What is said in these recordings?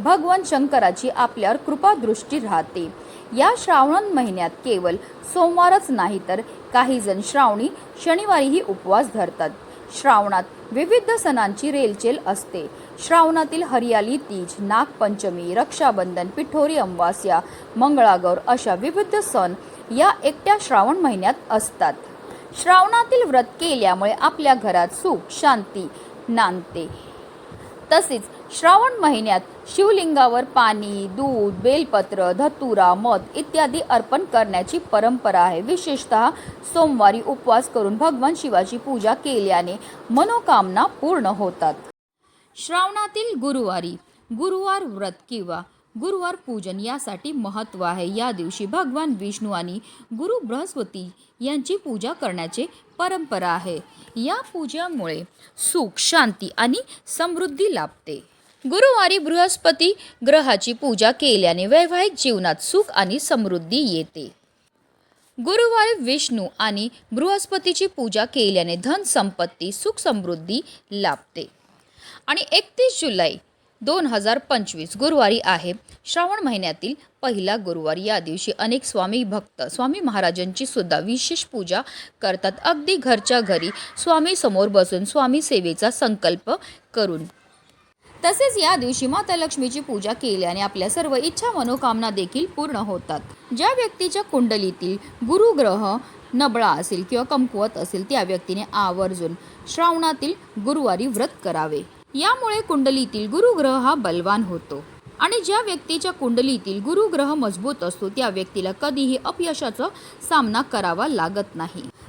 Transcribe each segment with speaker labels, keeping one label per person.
Speaker 1: भगवान शंकराची आपल्यावर कृपादृष्टी राहते. या श्रावण महिन्यात केवळ सोमवारच नाही तर काही जण श्रावणी शनिवारीही उपवास धरतात. श्रावणात विविध सणांची रेलचेल असते. श्रावणातील हरियाली तीज नागपंचमी रक्षाबंधन पिठोरी अमावास्या मंगळागौर अशा विविध सण या एकट्या श्रावण महिन्यात असतात. श्रावणातील व्रत केल्यामुळे आपल्या घरात सुख शांती नांदते. तसेच श्रावण महिन्यात शिवलिंगावर पाणी दूध बेलपत्र धतुरा मध इत्यादी अर्पण करण्याची परंपरा आहे. विशेषतः सोमवारी उपवास करून भगवान शिवाची पूजा केल्याने मनोकामना पूर्ण होतात. श्रावणातील गुरुवारी गुरुवार व्रत किंवा गुरुवार पूजन यासाठी महत्त्व आहे. या दिवशी भगवान विष्णू आणि गुरु बृहस्पती यांची पूजा करण्याचे परंपरा आहे. या पूजामुळे सुख शांती आणि समृद्धी लाभते. गुरुवारी बृहस्पती ग्रहाची पूजा केल्याने वैवाहिक जीवनात सुख आणि समृद्धी येते. गुरुवारी विष्णू आणि बृहस्पतीची पूजा केल्याने धन संपत्ती सुख समृद्धी लाभते. आणि एकतीस जुलै दोन हजार पंचवीस गुरुवारी आहे. श्रावण महिन्यातील पहिला गुरुवार. या दिवशी अनेक स्वामी भक्त स्वामी महाराजांची सुद्धा विशेष पूजा करतात. अगदी घरच्या घरी स्वामी समोर बसून स्वामी सेवेचा संकल्प करून तसेच या दिवशी माता लक्ष्मीची पूजा केल्याने आपल्या सर्व इच्छा मनोकामना देखील पूर्ण होतात. ज्या व्यक्तीच्या कुंडलीतील गुरुग्रह नबळा असेल किंवा कमकुवत असेल त्या व्यक्तीने आवर्जून श्रावणातील गुरुवारी व्रत करावे. यामुळे कुंडलीतील गुरुग्रह हा बलवान होतो. आणि ज्या व्यक्तीच्या कुंडलीतील गुरुग्रह मजबूत असतो त्या व्यक्तीला कधीही अपयशाचा सामना करावा लागत नाही.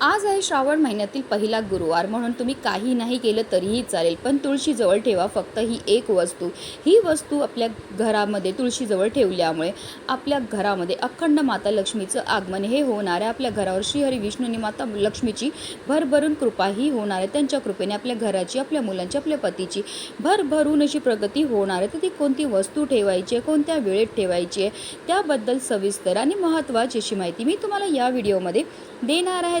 Speaker 1: आज आहे श्रावण महिन्यातील पहिला गुरुवार म्हणून तुम्ही काही नाही केलं तरीही चालेल पण तुळशीजवळ ठेवा फक्त ही एक वस्तू. ही वस्तू आपल्या घरामध्ये तुळशीजवळ ठेवल्यामुळे आपल्या घरामध्ये अखंड माता लक्ष्मीचं आगमन हे होणार आहे. आपल्या घरावर श्रीहरी विष्णूनी माता लक्ष्मीची भरभरून कृपाही होणार आहे. त्यांच्या कृपेने आपल्या घराची आपल्या मुलांची आपल्या पतीची भरभरून अशी प्रगती होणार आहे. तर ती कोणती वस्तू ठेवायची आहे कोणत्या वेळेत ठेवायची आहे त्याबद्दल सविस्तर आणि महत्त्वाची अशी माहिती मी तुम्हाला या व्हिडिओमध्ये देणार आहे.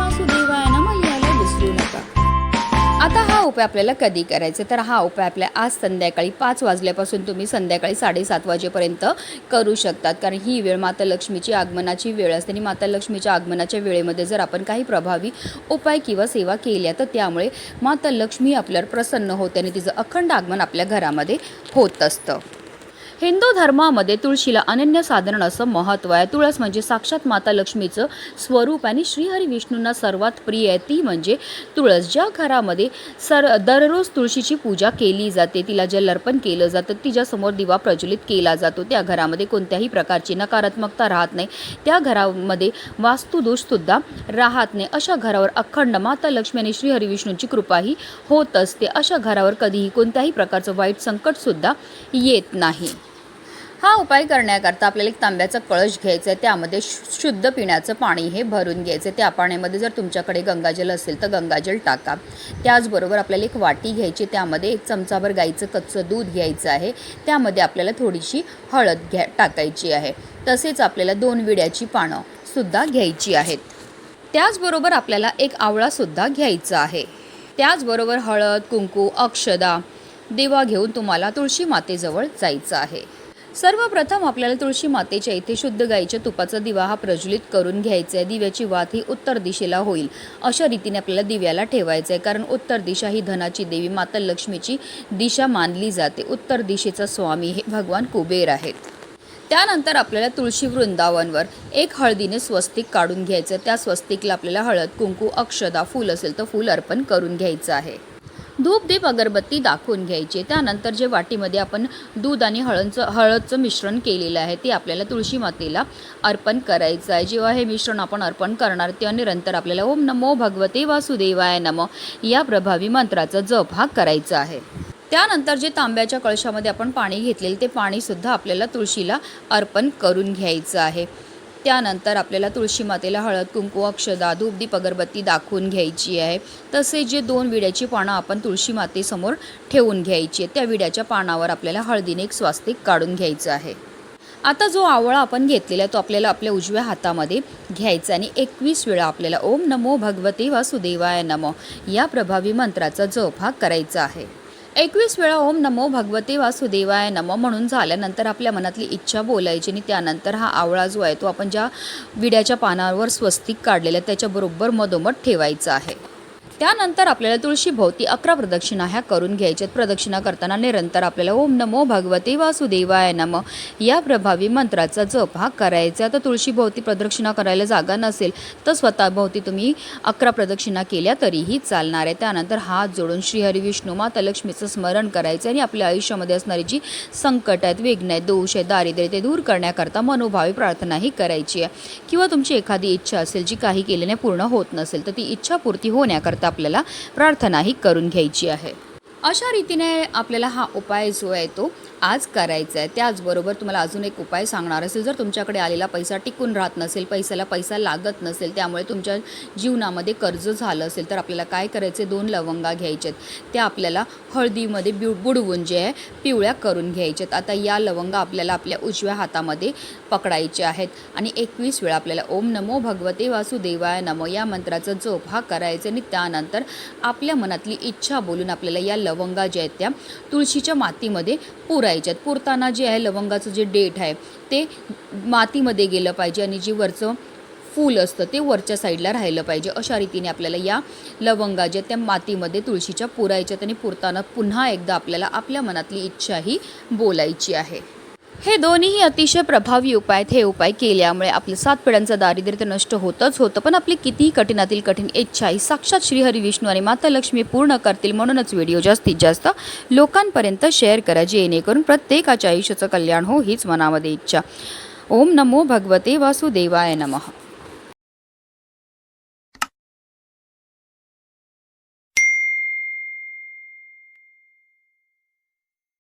Speaker 1: हा उपाय आपल्याला कधी करायचा? तर हा उपाय आपल्या आज संध्याकाळी पाच वाजल्यापासून तुम्ही संध्याकाळी साडेसात वाजेपर्यंत करू शकतात. कारण ही वेळ माता लक्ष्मीची आगमनाची वेळ असते. आणि माता लक्ष्मीच्या आगमनाच्या वेळेमध्ये जर आपण काही प्रभावी उपाय किंवा सेवा केल्या तर त्यामुळे माता लक्ष्मी आपल्यावर प्रसन्न होते आणि तिचं अखंड आगमन आपल्या घरामध्ये होत असतं. हिंदू धर्मामध्ये तुळशीला अनन्य साधारण असं महत्त्व आहे. तुळस म्हणजे साक्षात माता लक्ष्मीचं स्वरूप आणि श्रीहरी विष्णूंना सर्वात प्रिय आहे. ती म्हणजे तुळस. ज्या घरामध्ये सर दररोज तुळशीची पूजा केली जाते तिला जल अर्पण केलं जातं तिच्यासमोर दिवा प्रज्वलित केला जातो. त्या घरामध्ये कोणत्याही प्रकारची नकारात्मकता राहत नाही. त्या घरामध्ये वास्तुदोषसुद्धा राहत नाही. अशा घरावर अखंड माता लक्ष्मी आणि श्रीहरी विष्णूंची कृपाही होत असते. अशा घरावर कधीही कोणत्याही प्रकारचं वाईट संकटसुद्धा येत नाही. हा उपाय करण्याकरता आपल्याला एक तांब्याचा कळश घ्यायचा आहे त्यामध्ये शु- शुद्ध पिण्याचं पाणी हे भरून घ्यायचं आहे त्या पाण्यामध्ये जर तुमच्याकडे गंगाजल असेल तर गंगाजल टाका. त्याचबरोबर आपल्याला एक वाटी घ्यायची त्यामध्ये एक चमचाभर गाईचं कच्चं दूध घ्यायचं आहे. त्यामध्ये आपल्याला थोडीशी हळद घ्या टाकायची आहे. तसेच आपल्याला दोन विड्याची पानं सुद्धा घ्यायची आहेत. त्याचबरोबर आपल्याला एक आवळासुद्धा घ्यायचा आहे. त्याचबरोबर हळद कुंकू अक्षदा दिवा घेऊन तुम्हाला तुळशी मातेजवळ जायचं आहे. सर्वप्रथम आपल्याला तुळशी मातेच्या इथे शुद्ध गाईच्या तुपाचा दिवा हा प्रज्वलित करून घ्यायचा आहे. दिव्याची वात ही उत्तर दिशेला होईल. अशा रीतीने आपल्याला दिव्याला ठेवायचं आहे. कारण उत्तर दिशा ही धनाची देवी माता लक्ष्मीची दिशा मानली जाते. उत्तर दिशेचा स्वामी हे भगवान कुबेर आहेत. त्यानंतर आपल्याला तुळशी वृंदावनवर एक हळदीने स्वस्तिक काढून घ्यायचं त्या स्वस्तिकला आपल्याला हळद कुंकू अक्षदा फूल असेल तर फूल अर्पण करून घ्यायचं आहे. धूप दीप अगरबत्ती दाखवून घ्यायची त्यानंतर जे वाटीमध्ये आपण दूध आणि हळदचं हळदचं मिश्रण केलेलं आहे ते आपल्याला तुळशी मातेला अर्पण करायचं आहे. जेव्हा हे मिश्रण आपण अर्पण करणार तेव्हा निरंतर आपल्याला ओम नमो भगवते वासुदेवाय नम या प्रभावी मंत्राचा जप हा करायचा आहे. त्यानंतर जे तांब्याच्या कळशामध्ये आपण पाणी घेतलेलं ते पाणीसुद्धा आपल्याला तुळशीला अर्पण करून घ्यायचं आहे. त्यानंतर आपल्याला तुळशी मातेला हळद कुंकू अक्षदा धूपदीप अगरबत्ती दाखवून घ्यायची आहे. तसे जे दोन विड्याची पानं आपण तुळशी मातेसमोर ठेवून घ्यायची आहे त्या विड्याच्या पानावर आपल्याला हळदीने एक स्वास्तिक काढून घ्यायचं आहे. आता जो आवळा आपण घेतलेला आहे तो आपल्याला आपल्या उजव्या हातामध्ये घ्यायचा आणि एकवीस वेळा आपल्याला ओम नमो भगवते वासुदेवाय नमो या प्रभावी मंत्राचा जप हा करायचा आहे. एकवीस वेळा ओम नमो भगवते वासुदेवाय नमो म्हणून झाल्यानंतर आपल्या मनातली इच्छा बोलायची आणि त्यानंतर हा आवळा जो आहे तो आपण ज्या विड्याच्या पानावर स्वस्तिक काढलेला आहे त्याच्याबरोबर मधोमध ठेवायचा आहे. त्यानंतर आपल्याला तुळशी भोवती अकरा प्रदक्षिणा ह्या करून घ्यायच्यात. प्रदक्षिणा करताना निरंतर आपल्याला ओम नमो भगवते वासुदेवाय नम. या प्रभावी मंत्राचा जप हा करायचा. तर तुळशीभोवती प्रदक्षिणा करायला जागा नसेल तर स्वतःभोवती तुम्ही अकरा प्रदक्षिणा केल्या तरीही चालणार आहे. त्यानंतर हात जोडून श्रीहरी विष्णू माता लक्ष्मीचं स्मरण करायचं आणि आपल्या आयुष्यामध्ये असणारी जी संकट आहेत विघ्न आहेत दोष आहे दारिद्र्य ते दूर करण्याकरता मनोभावी प्रार्थनाही करायची आहे. किंवा तुमची एखादी इच्छा असेल जी काही केल्याने पूर्ण होत नसेल तर ती इच्छापूर्ती होण्याकरता आपल्याला प्रार्थनाही करून घ्यायची आहे. अशा रीतीने आपल्याला हा उपाय जो आहे तो आज करायचा आहे. त्याचबरोबर तुम्हाला अजून एक उपाय सांगणार असेल. जर तुमच्याकडे आलेला पैसा टिकून राहत नसेल पैशाला पैसा लागत नसेल त्यामुळे तुमच्या जीवनामध्ये कर्ज झालं असेल तर आपल्याला काय करायचे दोन लवंगा घ्यायच्यात. त्या आपल्याला हळदीमध्ये बिव बुडवून जे आहे पिवळ्या करून घ्यायच्यात. आता या लवंगा आपल्याला आपल्या उजव्या हातामध्ये पकडायचे आहेत. आणि एकवीस वेळा आपल्याला ओम नमो भगवते वासुदेवाय नमो या मंत्राचा जोप हा करायचा आणि त्यानंतर आपल्या मनातली इच्छा बोलून आपल्याला या लवंगा ज्या आहेत त्या तुळशीच्या मातीमध्ये पुरायच्यात. पुरताना जे आहे लवंगाचं जे डेट आहे ते मातीमध्ये गेलं पाहिजे आणि जी वरचं फूल असतं ते वरच्या साईडला राहिलं पाहिजे. अशा रीतीने आपल्याला या लवंगा ज्या त्या मातीमध्ये तुळशीच्या पुरायच्यात आणि पुरताना पुन्हा एकदा आपल्याला आपल्या मनातली इच्छाही बोलायची आहे. हे दोन्हीही अतिशय प्रभावी उपाय आहेत. हे उपाय केल्यामुळे आपलं सात पिढ्यांचं दारिद्र्य तर नष्ट होतच होतं. पण आपली कितीही कठीणातील कठीण इच्छा ही साक्षात श्रीहरी विष्णू आणि माता लक्ष्मी पूर्ण करतील म्हणूनच व्हिडिओ जास्तीत जास्त लोकांपर्यंत शेअर करा जेणेकरून प्रत्येकाच्या आयुष्याचं कल्याण हो हीच मनामध्ये इच्छा. ओम नमो भगवते वासुदेवाय नमः.